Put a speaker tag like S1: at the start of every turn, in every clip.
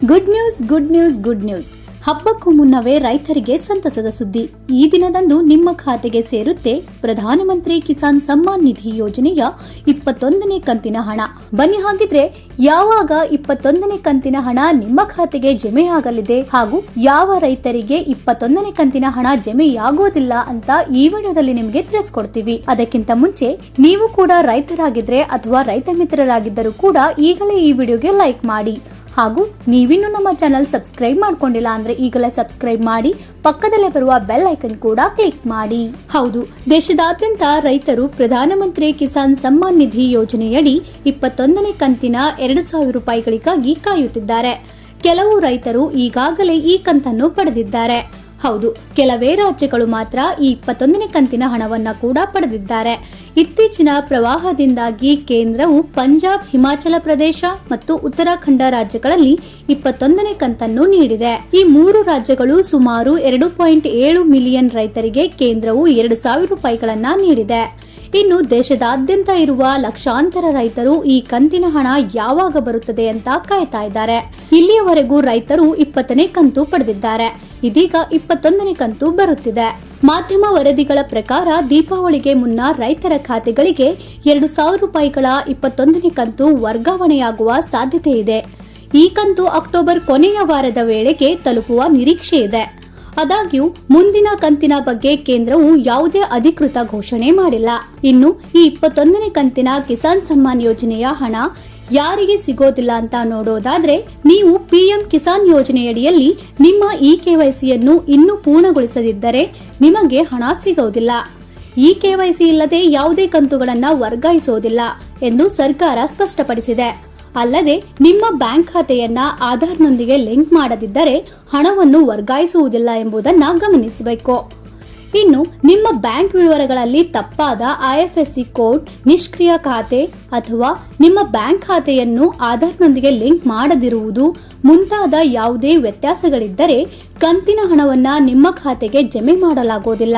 S1: Good news good news good news ಹಬ್ಬಕ್ಕೂ ಮುನ್ನವೇ ರೈತರಿಗೆ ಸಂತಸದ ಸುದ್ದಿ. ಈ ದಿನದಂದು ನಿಮ್ಮ ಖಾತೆಗೆ ಸೇರುತ್ತೆ ಪ್ರಧಾನಮಂತ್ರಿ ಕಿಸಾನ್ ಸಮ್ಮಾನ್ ನಿಧಿ ಯೋಜನೆಯ ಇಪ್ಪತ್ತೊಂದನೇ ಕಂತಿನ ಹಣ. ಬನ್ನಿ ಹಾಗಿದ್ರೆ ಯಾವಾಗ ಇಪ್ಪತ್ತೊಂದನೇ ಕಂತಿನ ಹಣ ನಿಮ್ಮ ಖಾತೆಗೆ ಜಮೆಯಾಗಲಿದೆ ಹಾಗೂ ಯಾವ ರೈತರಿಗೆ ಇಪ್ಪತ್ತೊಂದನೇ ಕಂತಿನ ಹಣ ಜಮೆಯಾಗೋದಿಲ್ಲ ಅಂತ ಈ ವಿಡಿಯೋದಲ್ಲಿ ನಿಮಗೆ ತಿಳಿಸ್ಕೊಡ್ತೀವಿ. ಅದಕ್ಕಿಂತ ಮುಂಚೆ ನೀವು ಕೂಡ ರೈತರಾಗಿದ್ರೆ ಅಥವಾ ರೈತ ಮಿತ್ರರಾಗಿದ್ದರೂ ಕೂಡ ಈಗಲೇ ಈ ವಿಡಿಯೋಗೆ ಲೈಕ್ ಮಾಡಿ. ಹಾಗೂ ನೀವಿನ್ನೂ ನಮ್ಮ ಚಾನಲ್ ಸಬ್ಸ್ಕ್ರೈಬ್ ಮಾಡ್ಕೊಂಡಿಲ್ಲ ಅಂದ್ರೆ ಈಗಲೇ ಸಬ್ಸ್ಕ್ರೈಬ್ ಮಾಡಿ, ಪಕ್ಕದಲ್ಲೇ ಬರುವ ಬೆಲ್ ಐಕನ್ ಕೂಡ ಕ್ಲಿಕ್ ಮಾಡಿ. ಹೌದು, ದೇಶದಾದ್ಯಂತ ರೈತರು ಪ್ರಧಾನಮಂತ್ರಿ ಕಿಸಾನ್ ಸಮ್ಮಾನ್ ನಿಧಿ ಯೋಜನೆಯಡಿ ಇಪ್ಪತ್ತೊಂದನೇ ಕಂತಿನ ಎರಡು ಸಾವಿರ ರೂಪಾಯಿಗಳಿಗಾಗಿ ಕಾಯುತ್ತಿದ್ದಾರೆ. ಕೆಲವು ರೈತರು ಈಗಾಗಲೇ ಈ ಕಂತನ್ನು ಪಡೆದಿದ್ದಾರೆ. ಹೌದು, ಕೆಲವೇ ರಾಜ್ಯಗಳು ಮಾತ್ರ ಈ ಇಪ್ಪತ್ತೊಂದನೇ ಕಂತಿನ ಹಣವನ್ನು ಕೂಡ ಪಡೆದಿದ್ದಾರೆ. ಇತ್ತೀಚಿನ ಪ್ರವಾಹದಿಂದಾಗಿ ಕೇಂದ್ರವು ಪಂಜಾಬ್, ಹಿಮಾಚಲ ಪ್ರದೇಶ ಮತ್ತು ಉತ್ತರಾಖಂಡ ರಾಜ್ಯಗಳಲ್ಲಿ ಇಪ್ಪತ್ತೊಂದನೇ ಕಂತನ್ನು ನೀಡಿದೆ. ಈ ಮೂರು ರಾಜ್ಯಗಳು ಸುಮಾರು ಎರಡು ಪಾಯಿಂಟ್ ಏಳು ಮಿಲಿಯನ್ ರೈತರಿಗೆ ಕೇಂದ್ರವು ಎರಡು ಸಾವಿರ ರೂಪಾಯಿಗಳನ್ನ ನೀಡಿದೆ. ಇನ್ನು ದೇಶದಾದ್ಯಂತ ಇರುವ ಲಕ್ಷಾಂತರ ರೈತರು ಈ ಕಂತಿನ ಹಣ ಯಾವಾಗ ಬರುತ್ತದೆ ಅಂತ ಕಾಯ್ತಾ ಇದ್ದಾರೆ. ಇಲ್ಲಿಯವರೆಗೂ ರೈತರು ಇಪ್ಪತ್ತನೇ ಕಂತು ಪಡೆದಿದ್ದಾರೆ. ಇದೀಗ ಇಪ್ಪತ್ತೊಂದನೇ ಕಂತು ಬರುತ್ತಿದೆ. ಮಾಧ್ಯಮ ವರದಿಗಳ ಪ್ರಕಾರ ದೀಪಾವಳಿಗೆ ಮುನ್ನ ರೈತರ ಖಾತೆಗಳಿಗೆ ಎರಡು ಸಾವಿರ ರೂಪಾಯಿಗಳ ಇಪ್ಪತ್ತೊಂದನೇ ಕಂತು ವರ್ಗಾವಣೆಯಾಗುವ ಸಾಧ್ಯತೆ ಇದೆ. ಈ ಕಂತು ಅಕ್ಟೋಬರ್ ಕೊನೆಯ ವಾರದ ವೇಳೆಗೆ ತಲುಪುವ ನಿರೀಕ್ಷೆ ಇದೆ. ಆದಾಗ್ಯೂ ಮುಂದಿನ ಕಂತಿನ ಬಗ್ಗೆ ಕೇಂದ್ರವು ಯಾವುದೇ ಅಧಿಕೃತ ಘೋಷಣೆ ಮಾಡಿಲ್ಲ. ಇನ್ನು ಈ ಇಪ್ಪತ್ತೊಂದನೇ ಕಂತಿನ ಕಿಸಾನ್ ಸಮ್ಮಾನ್ ಯೋಜನೆಯ ಹಣ ಯಾರಿಗೆ ಸಿಗೋದಿಲ್ಲ ಅಂತ ನೋಡೋದಾದ್ರೆ ನೀವು ಪಿಎಂ ಕಿಸಾನ್ ಯೋಜನೆಯಡಿಯಲ್ಲಿ ನಿಮ್ಮ ಇ ಕೆವೈಸಿಯನ್ನು ಇನ್ನೂ ಪೂರ್ಣಗೊಳಿಸದಿದ್ದರೆ ನಿಮಗೆ ಹಣ ಸಿಗೋದಿಲ್ಲ. ಇ ಕೆವೈಸಿ ಇಲ್ಲದೆ ಯಾವುದೇ ಕಂತುಗಳನ್ನು ವರ್ಗಾಯಿಸೋದಿಲ್ಲ ಎಂದು ಸರ್ಕಾರ ಸ್ಪಷ್ಟಪಡಿಸಿದೆ. ಅಲ್ಲದೆ ನಿಮ್ಮ ಬ್ಯಾಂಕ್ ಖಾತೆಯನ್ನ ಆಧಾರ್ನೊಂದಿಗೆ ಲಿಂಕ್ ಮಾಡದಿದ್ದರೆ ಹಣವನ್ನು ವರ್ಗಾಯಿಸುವುದಿಲ್ಲ ಎಂಬುದನ್ನು ಗಮನಿಸಬೇಕು. ಇನ್ನು ನಿಮ್ಮ ಬ್ಯಾಂಕ್ ವಿವರಗಳಲ್ಲಿ ತಪ್ಪಾದ ಐಎಫ್ಎಸ್ಸಿ ಕೋಡ್, ನಿಷ್ಕ್ರಿಯ ಖಾತೆ ಅಥವಾ ನಿಮ್ಮ ಬ್ಯಾಂಕ್ ಖಾತೆಯನ್ನು ಆಧಾರ್ನೊಂದಿಗೆ ಲಿಂಕ್ ಮಾಡದಿರುವುದು ಮುಂತಾದ ಯಾವುದೇ ವ್ಯತ್ಯಾಸಗಳಿದ್ದರೆ ಕಂತಿನ ಹಣವನ್ನು ನಿಮ್ಮ ಖಾತೆಗೆ ಜಮೆ ಮಾಡಲಾಗುವುದಿಲ್ಲ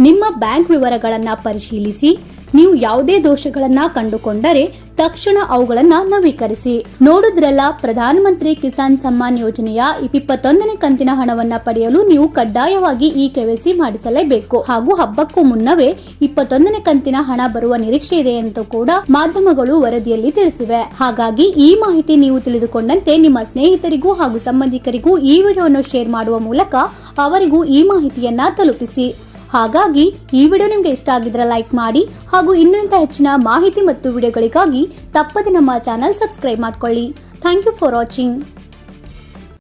S1: ನಿಮ್ಮ ಬ್ಯಾಂಕ್ ವಿವರಗಳನ್ನು ಪರಿಶೀಲಿಸಿ ನೀವು ಯಾವುದೇ ದೋಷಗಳನ್ನ ಕಂಡುಕೊಂಡರೆ ತಕ್ಷಣ ಅವುಗಳನ್ನ ನವೀಕರಿಸಿ. ನೋಡಿದ್ರಲ್ಲ, ಪ್ರಧಾನಮಂತ್ರಿ ಕಿಸಾನ್ ಸಮ್ಮಾನ್ ಯೋಜನೆಯ ಇಪ್ಪತ್ತೊಂದನೇ ಕಂತಿನ ಹಣವನ್ನ ಪಡೆಯಲು ನೀವು ಕಡ್ಡಾಯವಾಗಿ ಈ ಕೆವೈಸಿ ಮಾಡಿಸಲೇಬೇಕು. ಹಾಗೂ ಹಬ್ಬಕ್ಕೂ ಮುನ್ನವೇ ಇಪ್ಪತ್ತೊಂದನೇ ಕಂತಿನ ಹಣ ಬರುವ ನಿರೀಕ್ಷೆ ಇದೆ ಎಂದು ಕೂಡ ಮಾಧ್ಯಮಗಳು ವರದಿಯಲ್ಲಿ ತಿಳಿಸಿವೆ. ಹಾಗಾಗಿ ಈ ಮಾಹಿತಿ ನೀವು ತಿಳಿದುಕೊಂಡಂತೆ ನಿಮ್ಮ ಸ್ನೇಹಿತರಿಗೂ ಹಾಗೂ ಸಂಬಂಧಿಕರಿಗೂ ಈ ವಿಡಿಯೋವನ್ನು ಶೇರ್ ಮಾಡುವ ಮೂಲಕ ಅವರಿಗೂ ಈ ಮಾಹಿತಿಯನ್ನ ತಲುಪಿಸಿ. ಹಾಗಾಗಿ ಈ ವಿಡಿಯೋ ನಿಮಗೆ ಇಷ್ಟ ಆಗಿದ್ರೆ ಲೈಕ್ ಮಾಡಿ ಹಾಗೂ ಇನ್ನೂ ಇಂಥ ಹೆಚ್ಚಿನ ಮಾಹಿತಿ ಮತ್ತು ವಿಡಿಯೋಗಳಿಗಾಗಿ ತಪ್ಪದೆ ನಮ್ಮ ಚಾನಲ್ ಸಬ್ಸ್ಕ್ರೈಬ್ ಮಾಡ್ಕೊಳ್ಳಿ. Thank you for watching